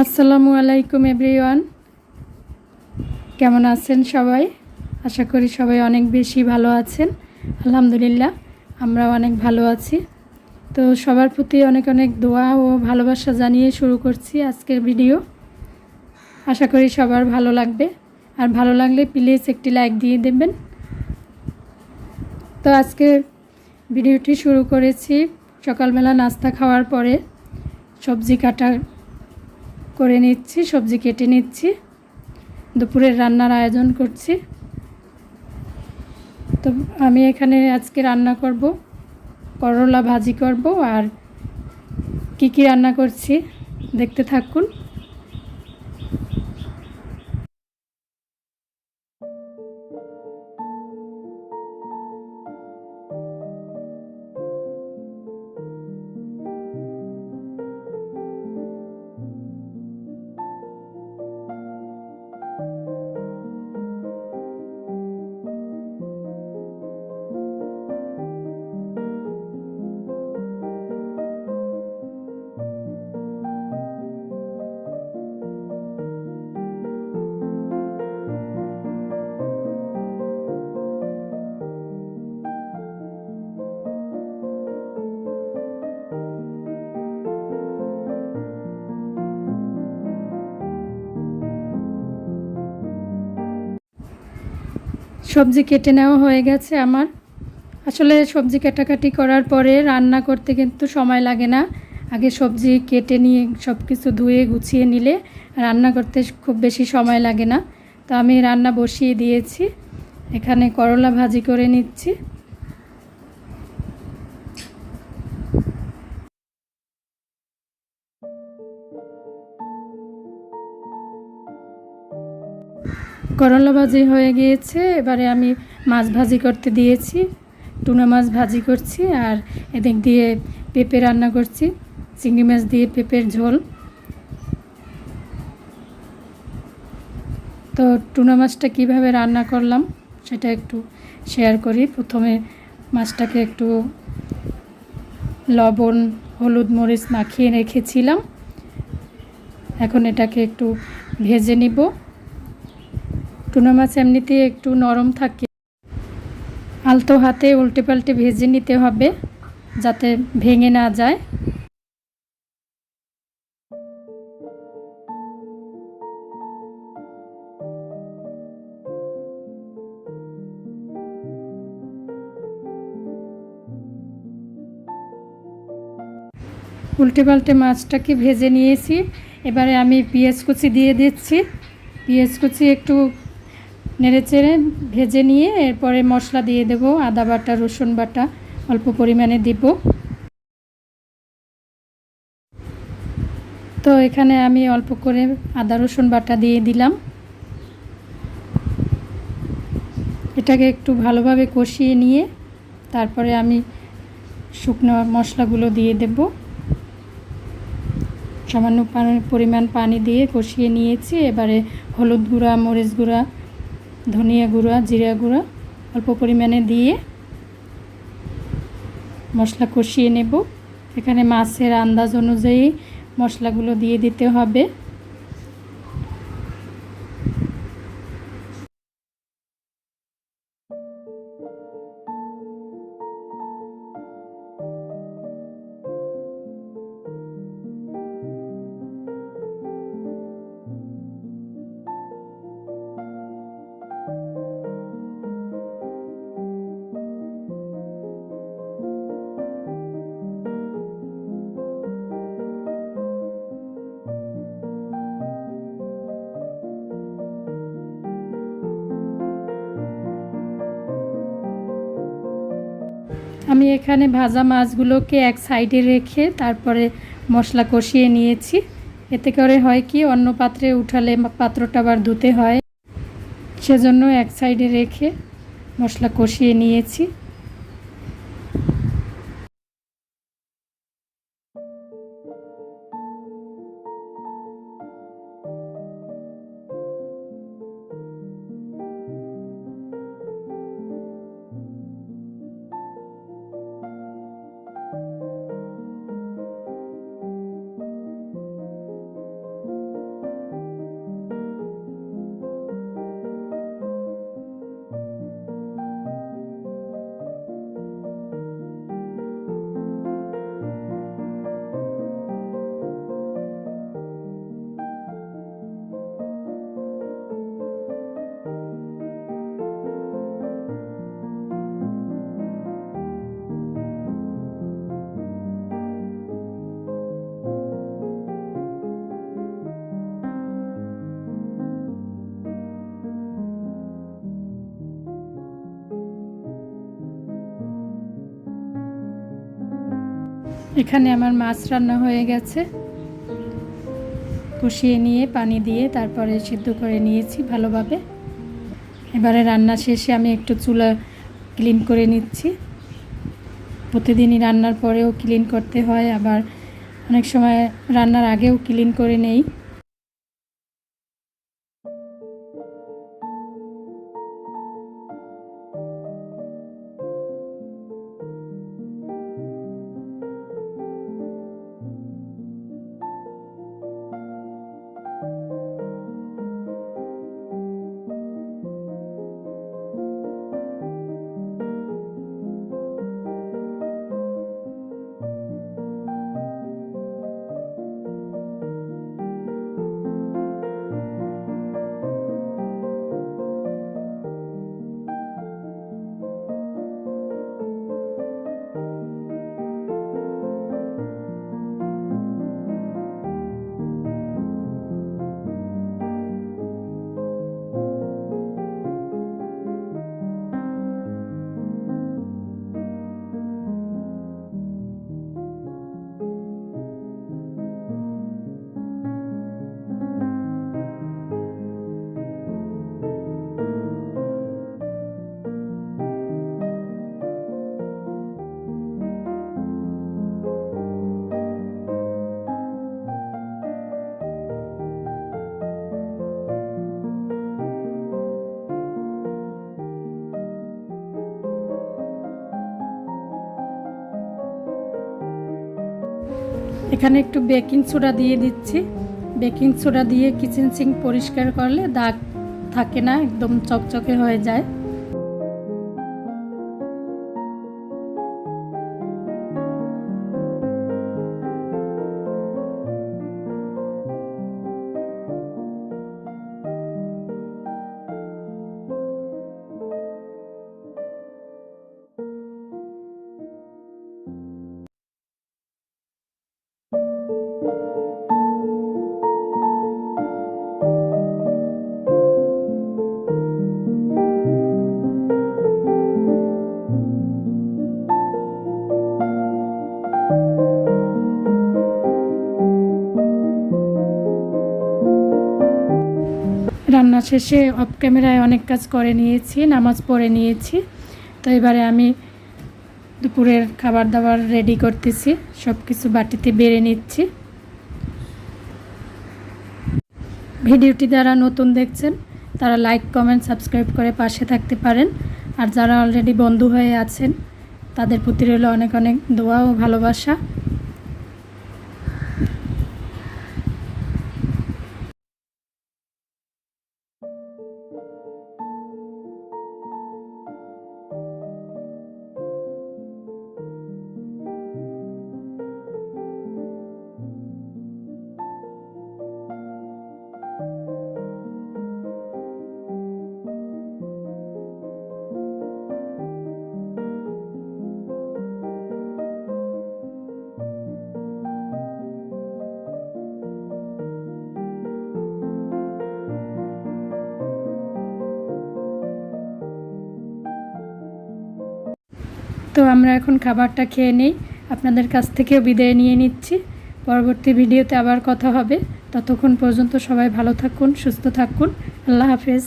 আসসালামু আলাইকুম, এভরিওয়ান। কেমন আছেন সবাই? আশা করি সবাই অনেক বেশি ভালো আছেন। আলহামদুলিল্লাহ, আমরাও অনেক ভালো আছি। তো সবার প্রতি অনেক অনেক দোয়া ও ভালোবাসা জানিয়ে শুরু করছি আজকের ভিডিও। আশা করি সবার ভালো লাগবে। আর ভালো লাগলে প্লিজ একটি লাইক দিয়ে দেবেন। তো আজকে ভিডিওটি শুরু করেছি সকালবেলা নাস্তা খাওয়ার পরে সবজি কাটা করে নিচ্ছি, সবজি কেটে নিচ্ছি। দুপুরের রান্নার আয়োজন করছি। তো আমি এখানে আজকে রান্না করব, করলা ভাজি করব, আর কি কি রান্না করছি, দেখতে থাকুন। সবজি কেটে নেওয়া হয়ে গেছে আমার। আসলে সবজি কাটাকাটি করার পরে রান্না করতে কিন্তু সময় লাগে না। আগে সবজি কেটে নিয়ে সব কিছু ধুয়ে গুছিয়ে নিলে রান্না করতে খুব বেশি সময় লাগে না। তো আমি রান্না বসিয়ে দিয়েছি। এখানে করলা ভাজি করে নিচ্ছি। করলা ভাজি হয়ে গিয়েছে, এবারে আমি মাছ ভাজি করতে দিয়েছি, টুনা মাছ ভাজি করছি আর এদিক দিয়ে পেঁপে রান্না করছি, চিংড়ি মাছ দিয়ে পেঁপের ঝোল। তো টুনা মাছটা কীভাবে রান্না করলাম সেটা একটু শেয়ার করি। প্রথমে মাছটাকে একটু লবণ, হলুদ মরিচ মাখিয়ে রেখেছিলাম। এখন এটাকে একটু ভেজে নিব। টুনা মাছ এমনিতে একটু নরম থাকে। আলতো হাতে উল্টে পাল্টে ভেজে নিতে হবে, যাতে ভেঙে না যায়। উল্টে পাল্টে মাছটাকে ভেজে নিয়েছি। এবারে আমি পেঁয়াজ কুচি দিয়ে দিচ্ছি। পেঁয়াজ কুচি একটু নেড়ে চেড়ে ভেজে নিয়ে এরপরে মশলা দিয়ে দেব আদা বাটা, রসুন বাটা, অল্প পরিমাণে দিব। তো এখানে আমি অল্প করে আদা, রসুন বাটা দিয়ে দিলাম। এটাকে একটু ভালোভাবে কষিয়ে নিয়ে তারপরে আমি শুকনো মশলাগুলো দিয়ে দেব। সামান্য পরিমাণ পানি দিয়ে কষিয়ে নিয়েছি। এবারে হলুদ গুঁড়া, মরিচ গুঁড়া ধনিয়া গুঁড়া, জিরা গুঁড়া অল্প পরিমাণে দিয়ে মশলা কষিয়ে নেব। এখানে মাছের আন্দাজ অনুযায়ী মশলাগুলো দিয়ে দিতে হবে। আমি এখানে ভাজা মাছগুলোকে এক সাইডে রেখে তারপরে মশলা কষিয়ে নিয়েছি। এতে করে হয় কি, অন্য পাত্রে উঠালে পাত্রটা আবার ধুতে হয়। সেজন্য এক সাইডে রেখে মশলা কষিয়ে নিয়েছি। এখানে আমার মাছ রান্না হয়ে গেছে। কষিয়ে নিয়ে, পানি দিয়ে তারপরে সিদ্ধ করে নিয়েছি ভালোভাবে। এবারে রান্না শেষে আমি একটু চুলা ক্লিন করে নিচ্ছি। প্রতিদিনই রান্নার পরেও ক্লিন করতে হয়, আবার অনেক সময় রান্নার আগেও ক্লিন করে নেই। এখানে একটু বেকিং সোডা দিয়ে দিচ্ছি। বেকিং সোডা দিয়ে কিচেন সিঙ্ক পরিষ্কার করলে দাগ থাকে না, একদম চকচকে হয়ে যায়। শেষে অফ ক্যামেরায় অনেক কাজ করে নিয়েছি, নামাজ পড়ে নিয়েছি। তো এবারে আমি দুপুরের খাবার দাবার রেডি করতেছি সব কিছু বাটিতে বেড়ে নিচ্ছি। ভিডিওটি যারা নতুন দেখছেন, তারা লাইক কমেন্ট সাবস্ক্রাইব করে পাশে থাকতে পারেন। আর যারা অলরেডি বন্ধু হয়ে আছেন, তাদের প্রতি রইল অনেক অনেক দোয়া ও ভালোবাসা। তো আমরা এখন খাবারটা খেয়ে নেই। আপনাদের কাছ থেকেও বিদায় নিয়ে নিচ্ছি। পরবর্তী ভিডিওতে আবার কথা হবে। ততক্ষণ পর্যন্ত সবাই ভালো থাকুন, সুস্থ থাকুন। আল্লাহ হাফেজ।